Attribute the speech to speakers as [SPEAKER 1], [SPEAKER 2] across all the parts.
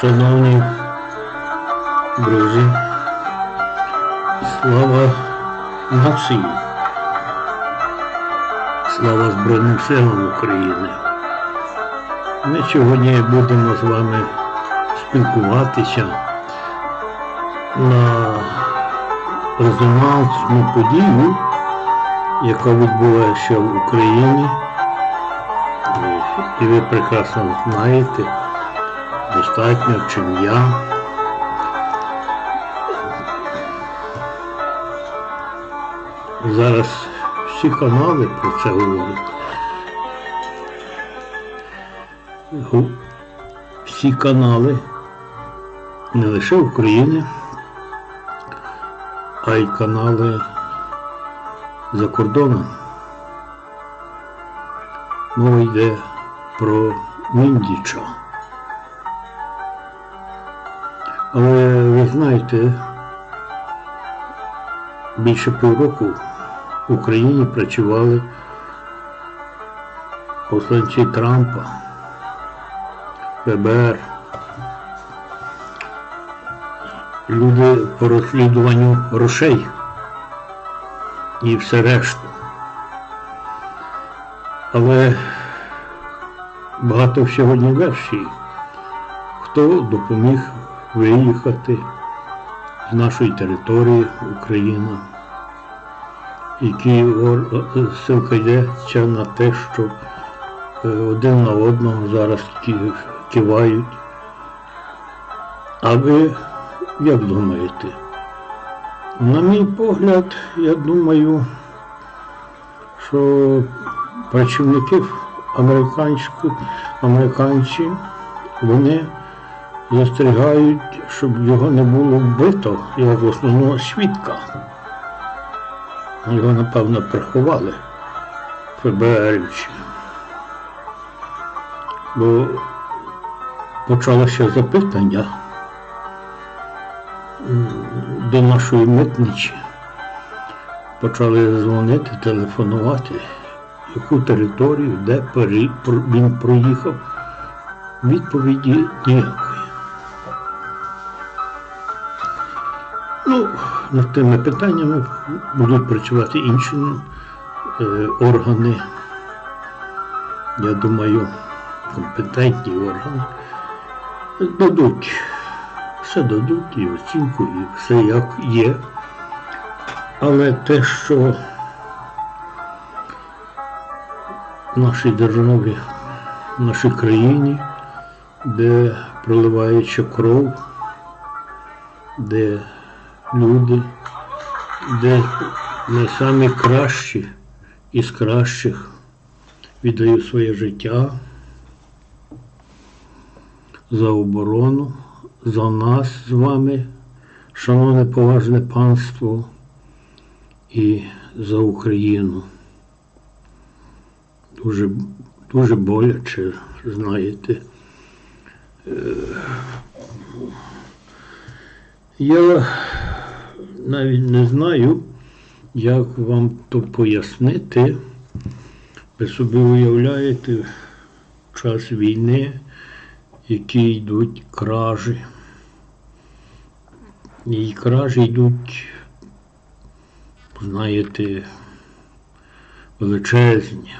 [SPEAKER 1] Шановні друзі, слава нації, слава Збройним силам України. Ми сьогодні будемо з вами спілкуватися на резонансну подію, яка відбулася в Україні. І ви прекрасно знаєте, достатньо, чим я. Зараз всі канали про це говорять. Всі канали не лише України, а й канали за кордоном. Мова йде про Міндіча. Але ви знаєте, більше півроку в Україні працювали посланці Трампа, ФБР, люди по розслідуванню грошей і все решту. Але багато сьогодні версій, хто допоміг виїхати з нашої території Україна, які ор- ссилка йдеться на те, що е, один на одного зараз кивають. А ви як думаєте? На мій погляд, я думаю, що працівників американську, американці, вони застерігають, щоб його не було вбито, як основного свідка. Його, напевно, приховали ФБРівці. Бо почалося запитання до нашої митниці. Почали дзвонити, телефонувати, яку територію, де він проїхав. Відповіді ніякої. Ну, над тими питаннями будуть працювати інші е, органи. Я думаю, компетентні органи дадуть, все дадуть і оцінку, і все як є. Але те, що в нашій державі, в нашій країні, де проливається кров, де люди, де не самі кращі із кращих віддають своє життя за оборону, за нас з вами, шановне поважне панство, і за Україну. Дуже, дуже боляче, знаєте. Я навіть не знаю, як вам то пояснити. Ви собі уявляєте час війни, які йдуть кражі. І кражі йдуть, знаєте, величезні.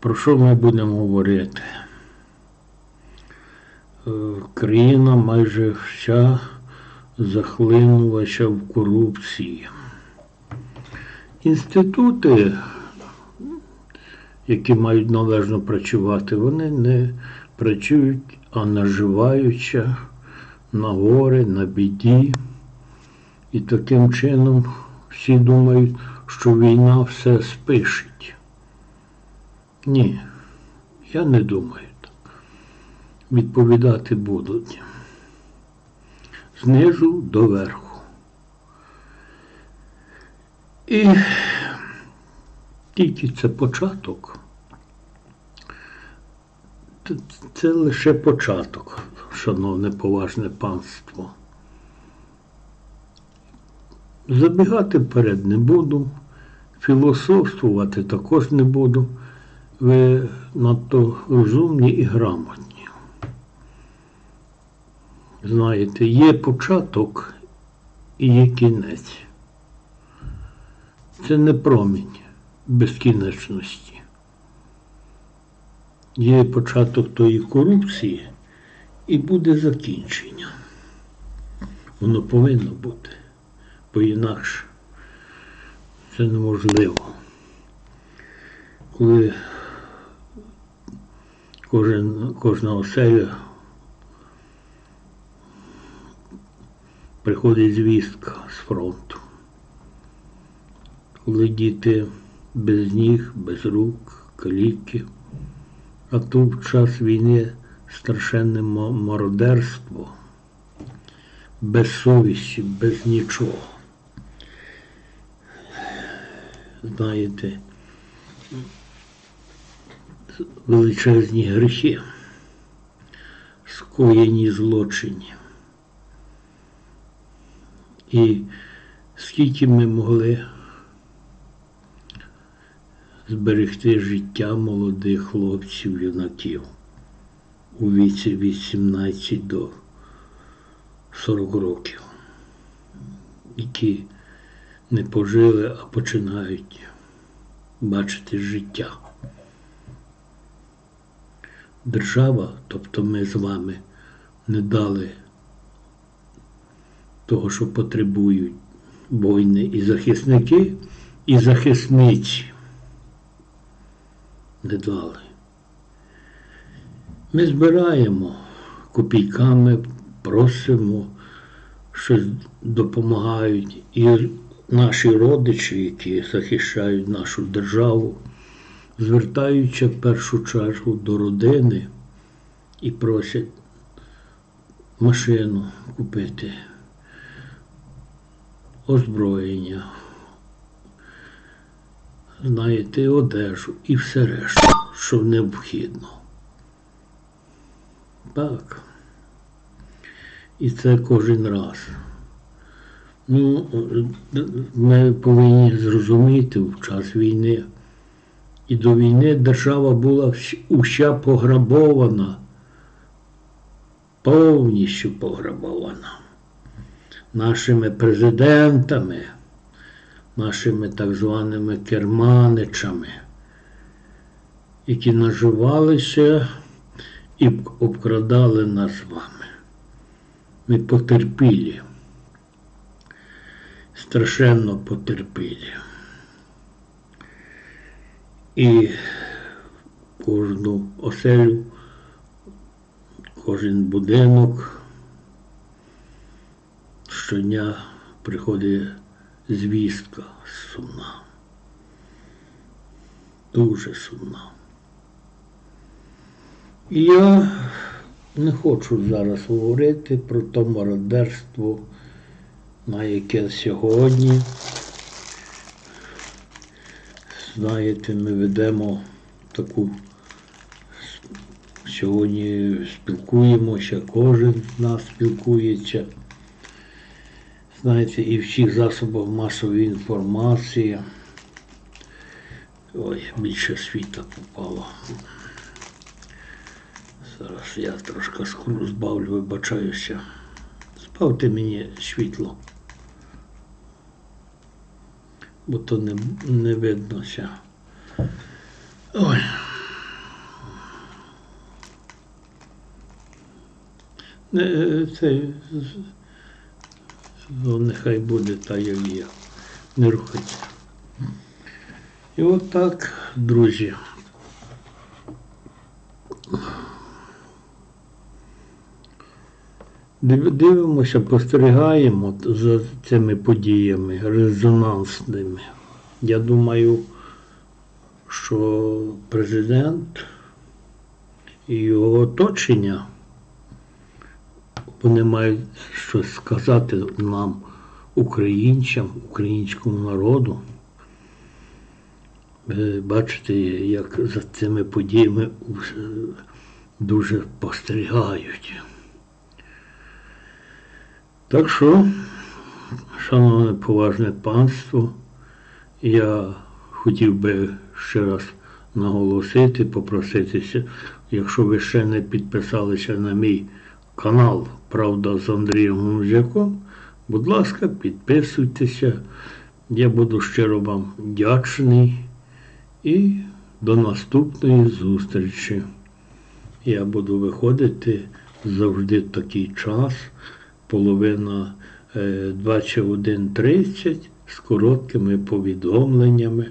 [SPEAKER 1] Про що ми будемо говорити? Е, Країна майже вся захлинулася в корупції. Інститути, які мають належно працювати, вони не працюють, а наживаються на горе, на біді. І таким чином всі думають, що війна все спишить. Ні, я не думаю. Відповідати будуть знизу до верху. І тільки це початок. Це лише початок, шановне поважне панство. Забігати вперед не буду, філософствувати також не буду. Ви надто розумні і грамотні. Знаєте, є початок і є кінець. Це не промінь безкінечності. Є початок тої корупції і буде закінчення. Воно повинно бути, бо інакше це неможливо. Коли кожен, кожна оселя приходить звістка з фронту. Коли діти без ніг, без рук, каліки, а то в час війни страшенне мародерство, без совісті, без нічого. Знаєте, величезні гріхи, скоєні злочині. І скільки ми могли зберегти життя молодих хлопців, юнаків у віці від 17 до 40 років, які не пожили, а починають бачити життя. Держава, тобто ми з вами, не дали того, що потребують воїни і захисники, і захисниці. Не дали. Ми збираємо копійками, просимо, щось допомагають. І наші родичі, які захищають нашу державу, звертаються в першу чергу до родини і просять машину купити, озброєння, знаєте, одежу і все решту, що необхідно. Так. І це кожен раз. Ну, ми повинні зрозуміти в час війни. І до війни держава була уся пограбована, повністю пограбована нашими президентами, нашими так званими керманичами, які наживалися і обкрадали нас вами. Ми потерпілі, страшенно потерпілі. І кожну оселю, кожен будинок щодня приходить звістка сумна. Дуже сумна. І я не хочу зараз говорити про то мародерство, на яке сьогодні, знаєте, ми ведемо таку сьогодні спілкуємося, кожен з нас спілкується. Знаєте, і в всіх засобах масової інформації. Ой, більше світа попало. Зараз я трошки скру збавлю, вибачаюся. Збавте мені світло. Бо то не, не виднося. Ой. Не, е, це нехай буде та, як є. Не рухайте. І от так, друзі. Дивимося, спостерігаємо за цими подіями резонансними. Я думаю, що президент і його оточення вони мають щось сказати нам, українцям, українському народу. Ви бачите, як за цими подіями е, дуже спостерігають. Так що, шановне поважне панство, я хотів би ще раз наголосити, попроситися, якщо ви ще не підписалися на мій канал Правда з Андрієм Гунжаком. Будь ласка, підписуйтеся. Я буду щиро вам вдячний. І до наступної зустрічі. Я буду виходити завжди такий час, половина е, 21.30 з короткими повідомленнями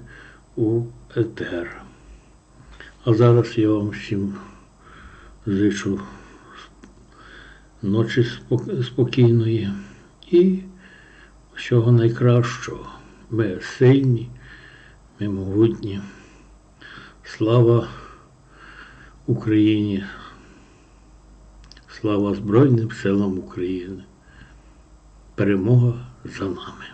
[SPEAKER 1] у етер. А зараз я вам всім зичу ночі спокійної і всього найкращого. Ми сильні, ми могутні. Слава Україні! Слава Збройним силам України! Перемога за нами!